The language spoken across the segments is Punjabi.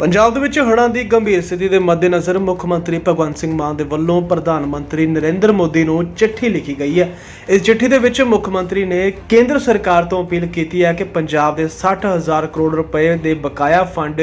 ਪੰਜਾਬ ਦੇ ਵਿੱਚ ਹੜ੍ਹਾਂ ਦੀ ਗੰਭੀਰ ਸਥਿਤੀ ਦੇ ਮੱਦੇਨਜ਼ਰ ਮੁੱਖ ਮੰਤਰੀ ਭਗਵੰਤ ਸਿੰਘ ਮਾਨ ਦੇ ਵੱਲੋਂ ਪ੍ਰਧਾਨ ਮੰਤਰੀ ਨਰਿੰਦਰ ਮੋਦੀ ਨੂੰ ਚਿੱਠੀ ਲਿਖੀ ਗਈ ਹੈ। ਇਸ ਚਿੱਠੀ ਦੇ ਵਿੱਚ ਮੁੱਖ ਮੰਤਰੀ ਨੇ ਕੇਂਦਰ ਸਰਕਾਰ ਤੋਂ ਅਪੀਲ ਕੀਤੀ ਹੈ ਕਿ ਪੰਜਾਬ ਦੇ 60000 ਕਰੋੜ ਰੁਪਏ ਦੇ ਬਕਾਇਆ ਫੰਡ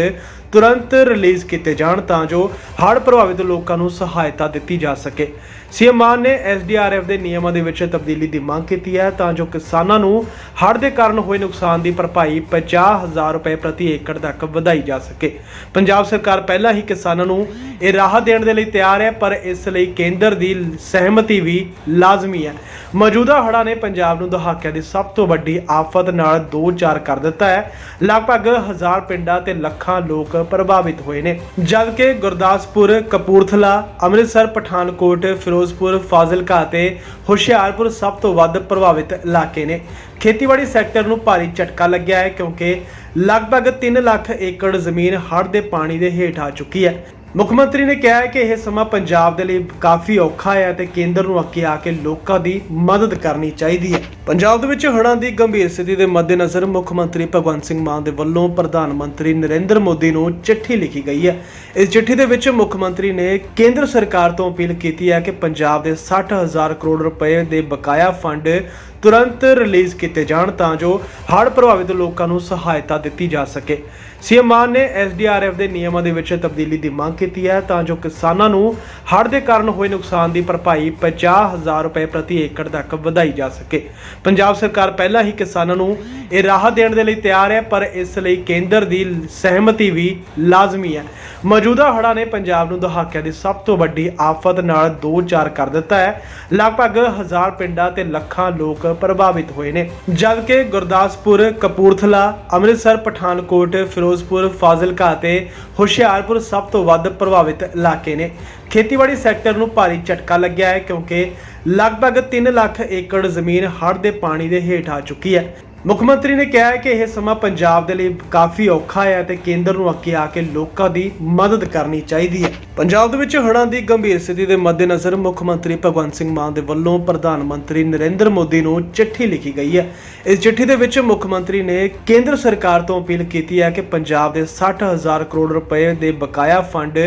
ਤੁਰੰਤ ਰਿਲੀਜ਼ ਕੀਤੇ ਜਾਣ ਤਾਂ ਜੋ ਹੜ੍ਹ ਪ੍ਰਭਾਵਿਤ ਲੋਕਾਂ ਨੂੰ ਸਹਾਇਤਾ ਦਿੱਤੀ ਜਾ ਸਕੇ। ਸੀਐਮ ਮਾਨ ਨੇ ਐਸਡੀਆਰਐਫ ਦੇ ਨਿਯਮਾਂ ਦੇ ਵਿੱਚ ਤਬਦੀਲੀ ਦੀ ਮੰਗ ਕੀਤੀ ਹੈ ਤਾਂ ਜੋ ਕਿਸਾਨਾਂ ਨੂੰ ਹੜ੍ਹ ਦੇ ਕਾਰਨ ਹੋਏ ਨੁਕਸਾਨ ਦੀ ਭਰਪਾਈ 50000 ਰੁਪਏ ਪ੍ਰਤੀ ਏਕੜ ਤੱਕ ਵਧਾਈ ਜਾ ਸਕੇ। ਪੰਜਾਬ ਸਰਕਾਰ ਪਹਿਲਾਂ ਹੀ ਕਿਸਾਨਾਂ ਨੂੰ ਇਹ ਰਾਹਤ ਦੇਣ ਦੇ ਲਈ ਤਿਆਰ ਹੈ, ਪਰ ਇਸ ਲਈ ਕੇਂਦਰ ਦੀ ਸਹਿਮਤੀ ਵੀ ਲਾਜ਼ਮੀ ਹੈ। ਮੌਜੂਦਾ ਹੜ੍ਹਾਂ ਨੇ ਪੰਜਾਬ ਨੂੰ ਦਹਾਕਿਆਂ ਦੀ ਸਭ ਤੋਂ ਵੱਡੀ ਆਫਤ ਨਾਲ ਦੋ ਚਾਰ ਕਰ ਦਿੱਤਾ ਹੈ। ਲਗਭਗ ਹਜ਼ਾਰ ਪਿੰਡਾਂ ਤੇ ਲੱਖਾਂ ਲੋਕ ਪ੍ਰਭਾਵਿਤ ਹੋਏ ਨੇ। ਜਦਕਿ ਗੁਰਦਾਸਪੁਰ, ਕਪੂਰਥਲਾ, ਅੰਮ੍ਰਿਤਸਰ, ਪਠਾਨਕੋਟ, ਫਿਰੋਜ਼ਪੁਰ, ਫਾਜ਼ਿਲਕਾ ਤੇ ਹੁਸ਼ਿਆਰਪੁਰ ਸਭ ਤੋਂ ਵੱਧ ਪ੍ਰਭਾਵਿਤ ਇਲਾਕੇ ਨੇ। ਖੇਤੀਬਾੜੀ ਸੈਕਟਰ ਨੂੰ ਭਾਰੀ ਝਟਕਾ ਲੱਗਿਆ ਹੈ ਕਿਉਂਕਿ ਲਗਭਗ 3 ਲੱਖ ਏਕੜ ਜ਼ਮੀਨ ਹੜ੍ਹ ਦੇ ਪਾਣੀ ਦੇ ਹੇਠ ਆ ਚੁੱਕੀ ਹੈ। ਮੁੱਖ ਮੰਤਰੀ ਨੇ ਕਿਹਾ ਹੈ ਕਿ ਇਹ ਸਮਾਂ ਪੰਜਾਬ ਦੇ ਲਈ ਕਾਫੀ ਔਖਾ ਹੈ ਅਤੇ ਕੇਂਦਰ ਨੂੰ ਅੱਗੇ ਆ ਕੇ ਲੋਕਾਂ ਦੀ ਮਦਦ ਕਰਨੀ ਚਾਹੀਦੀ ਹੈ। ਪੰਜਾਬ ਦੇ ਵਿੱਚ ਹੜ੍ਹਾਂ ਦੀ ਗੰਭੀਰ ਸਥਿਤੀ ਦੇ ਮੱਦੇਨਜ਼ਰ ਮੁੱਖ ਮੰਤਰੀ ਭਗਵੰਤ ਸਿੰਘ ਮਾਨ ਦੇ ਵੱਲੋਂ ਪ੍ਰਧਾਨ ਮੰਤਰੀ ਨਰਿੰਦਰ ਮੋਦੀ ਨੂੰ ਚਿੱਠੀ ਲਿਖੀ ਗਈ ਹੈ। ਇਸ ਚਿੱਠੀ ਦੇ ਵਿੱਚ ਮੁੱਖ ਮੰਤਰੀ ਨੇ ਕੇਂਦਰ ਸਰਕਾਰ ਤੋਂ ਅਪੀਲ ਕੀਤੀ ਹੈ ਕਿ ਪੰਜਾਬ ਦੇ 60000 ਕਰੋੜ ਰੁਪਏ ਦੇ ਬਕਾਇਆ ਫੰਡ ਤੁਰੰਤ ਰਿਲੀਜ਼ ਕੀਤੇ ਜਾਣ ਤਾਂ ਜੋ ਹੜ੍ਹ ਪ੍ਰਭਾਵਿਤ ਲੋਕਾਂ ਨੂੰ ਸਹਾਇਤਾ ਦਿੱਤੀ ਜਾ ਸਕੇ। ਸੀਐਮ ਮਾਨ ਨੇ ਐਸਡੀਆਰਐਫ ਦੇ ਨਿਯਮਾਂ ਦੇ ਵਿੱਚ ਤਬਦੀਲੀ ਦੀ ਮੰਗ ਕੀਤੀ ਹੈ ਤਾਂ ਜੋ ਕਿਸਾਨਾਂ ਨੂੰ ਹੜ੍ਹ ਦੇ ਕਾਰਨ ਹੋਏ ਨੁਕਸਾਨ ਦੀ ਭਰਪਾਈ 50000 ਰੁਪਏ ਪ੍ਰਤੀ ਏਕੜ ਤੱਕ ਵਧਾਈ ਜਾ ਸਕੇ। ਪੰਜਾਬ ਸਰਕਾਰ ਪਹਿਲਾਂ ਹੀ ਕਿਸਾਨਾਂ ਨੂੰ ਇਹ ਰਾਹਤ ਦੇਣ ਦੇ ਲਈ ਤਿਆਰ ਹੈ, ਪਰ ਇਸ ਲਈ ਕੇਂਦਰ ਦੀ ਸਹਿਮਤੀ ਵੀ ਲਾਜ਼ਮੀ ਹੈ। ਮੌਜੂਦਾ ਹੜ੍ਹਾਂ ਨੇ ਪੰਜਾਬ ਨੂੰ ਦਹਾਕਿਆਂ ਦੀ ਸਭ ਤੋਂ ਵੱਡੀ ਆਫਤ ਨਾਲ ਦੋ ਚਾਰ ਕਰ ਦਿੱਤਾ ਹੈ। ਲਗਭਗ ਹਜ਼ਾਰ ਪਿੰਡਾਂ ਤੇ ਲੱਖਾਂ ਲੋਕ ਪ੍ਰਭਾਵਿਤ ਹੋਏ ਨੇ। ਜਦਕਿ ਗੁਰਦਾਸਪੁਰ, ਕਪੂਰਥਲਾ, ਅੰਮ੍ਰਿਤਸਰ, ਪਠਾਨਕੋਟ, ਫਿਰੋਜ਼ਪੁਰ, ਫਾਜ਼ਿਲਕਾ ਤੇ ਹੁਸ਼ਿਆਰਪੁਰ ਸਭ ਤੋਂ ਵੱਧ ਪ੍ਰਭਾਵਿਤ ਇਲਾਕੇ ਨੇ। ਖੇਤੀਬਾੜੀ ਸੈਕਟਰ ਨੂੰ ਭਾਰੀ ਝਟਕਾ ਲੱਗਿਆ ਹੈ ਕਿਉਂਕਿ ਲਗਭਗ 3 ਲੱਖ ਏਕੜ ਜ਼ਮੀਨ ਹੜ੍ਹ ਦੇ ਪਾਣੀ ਦੇ ਹੇਠ ਆ ਚੁੱਕੀ ਹੈ। ਮੁੱਖ ਮੰਤਰੀ ਨੇ ਕਿਹਾ ਹੈ ਕਿ ਇਹ ਸਮਾਂ ਪੰਜਾਬ ਦੇ ਲਈ ਕਾਫੀ ਔਖਾ ਹੈ ਤੇ ਕੇਂਦਰ ਨੂੰ ਅੱਗੇ ਆ ਕੇ ਲੋਕਾਂ ਦੀ ਮਦਦ ਕਰਨੀ ਚਾਹੀਦੀ ਹੈ। ਪੰਜਾਬ ਦੇ ਵਿੱਚ ਹੜ੍ਹਾਂ ਦੀ ਗੰਭੀਰ ਸਥਿਤੀ ਦੇ ਮੱਦੇਨਜ਼ਰ ਮੁੱਖ ਮੰਤਰੀ ਭਗਵੰਤ ਸਿੰਘ ਮਾਨ ਦੇ ਵੱਲੋਂ ਪ੍ਰਧਾਨ ਮੰਤਰੀ ਨਰਿੰਦਰ ਮੋਦੀ ਨੂੰ ਚਿੱਠੀ ਲਿਖੀ ਗਈ ਹੈ। ਇਸ ਚਿੱਠੀ ਦੇ ਵਿੱਚ ਮੁੱਖ ਮੰਤਰੀ ਨੇ ਕੇਂਦਰ ਸਰਕਾਰ ਤੋਂ ਅਪੀਲ ਕੀਤੀ ਹੈ ਕਿ ਪੰਜਾਬ ਦੇ 60000 ਕਰੋੜ ਰੁਪਏ ਦੇ ਬਕਾਇਆ ਫੰਡ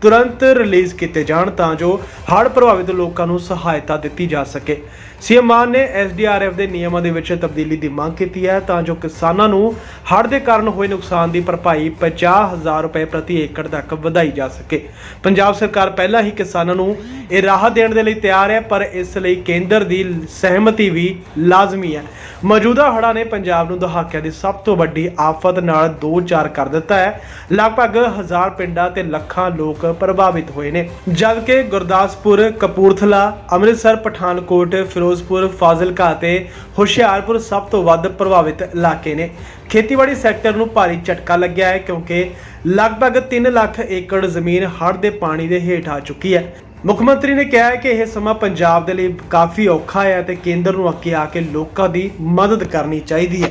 ਤੁਰੰਤ ਰਿਲੀਜ਼ ਕੀਤੇ ਜਾਣ ਤਾਂ ਜੋ ਹੜ੍ਹ ਪ੍ਰਭਾਵਿਤ ਲੋਕਾਂ ਨੂੰ ਸਹਾਇਤਾ ਦਿੱਤੀ ਜਾ ਸਕੇ। ਸੀਐਮ ਮਾਨ ਨੇ ਐਸਡੀਆਰਐਫ ਦੇ ਨਿਯਮਾਂ ਦੇ ਵਿੱਚ ਤਬਦੀਲੀ ਦੀ ਮੰਗ ਕੀਤੀ ਹੈ ਤਾਂ ਜੋ ਕਿਸਾਨਾਂ ਨੂੰ ਹੜ੍ਹ ਦੇ ਕਾਰਨ ਹੋਏ ਨੁਕਸਾਨ ਦੀ ਭਰਪਾਈ 50000 ਰੁਪਏ ਪ੍ਰਤੀ ਏਕੜ ਤੱਕ ਵਧਾਈ ਜਾ ਸਕੇ। ਪੰਜਾਬ ਸਰਕਾਰ ਪਹਿਲਾਂ ਹੀ ਕਿਸਾਨਾਂ ਨੂੰ ਇਹ ਰਾਹਤ ਦੇਣ ਦੇ ਲਈ ਤਿਆਰ ਹੈ, ਪਰ ਇਸ ਲਈ ਕੇਂਦਰ ਦੀ ਸਹਿਮਤੀ ਵੀ ਲਾਜ਼ਮੀ ਹੈ। ਮੌਜੂਦਾ ਹੜ੍ਹਾਂ ਨੇ ਪੰਜਾਬ ਨੂੰ ਦਹਾਕਿਆਂ ਦੀ ਸਭ ਤੋਂ ਵੱਡੀ ਆਫਤ ਨਾਲ ਦੋ ਚਾਰ ਕਰ ਦਿੱਤਾ ਹੈ। ਲਗਭਗ ਹਜ਼ਾਰ ਪਿੰਡਾਂ ਤੇ ਲੱਖਾਂ ਲੋਕ ਪ੍ਰਭਾਵਿਤ ਹੋਏ ਨੇ। ਜਦਕਿ ਗੁਰਦਾਸਪੁਰ, ਕਪੂਰਥਲਾ, ਅੰਮ੍ਰਿਤਸਰ, ਪਠਾਨਕੋਟ, ਫਿਰੋਜ਼ਪੁਰ, ਫਾਜ਼ਿਲਕਾ ਤੇ ਹੁਸ਼ਿਆਰਪੁਰ ਸਭ ਤੋਂ ਵੱਧ ਪ੍ਰਭਾਵਿਤ ਇਲਾਕੇ ਨੇ। ਖੇਤੀਬਾੜੀ ਸੈਕਟਰ ਨੂੰ ਭਾਰੀ ਝਟਕਾ ਲੱਗਿਆ ਹੈ ਕਿਉਂਕਿ ਲਗਭਗ 3 ਲੱਖ ਏਕੜ ਜ਼ਮੀਨ ਹੜ੍ਹ ਦੇ ਪਾਣੀ ਦੇ ਹੇਠ ਆ ਚੁੱਕੀ ਹੈ। ਮੁੱਖ ਮੰਤਰੀ ਨੇ ਕਿਹਾ ਹੈ ਕਿ ਇਹ ਸਮਾਂ ਪੰਜਾਬ ਦੇ ਲਈ ਕਾਫੀ ਔਖਾ ਹੈ ਅਤੇ ਕੇਂਦਰ ਨੂੰ ਅੱਗੇ ਆ ਕੇ ਲੋਕਾਂ ਦੀ ਮਦਦ ਕਰਨੀ ਚਾਹੀਦੀ ਹੈ।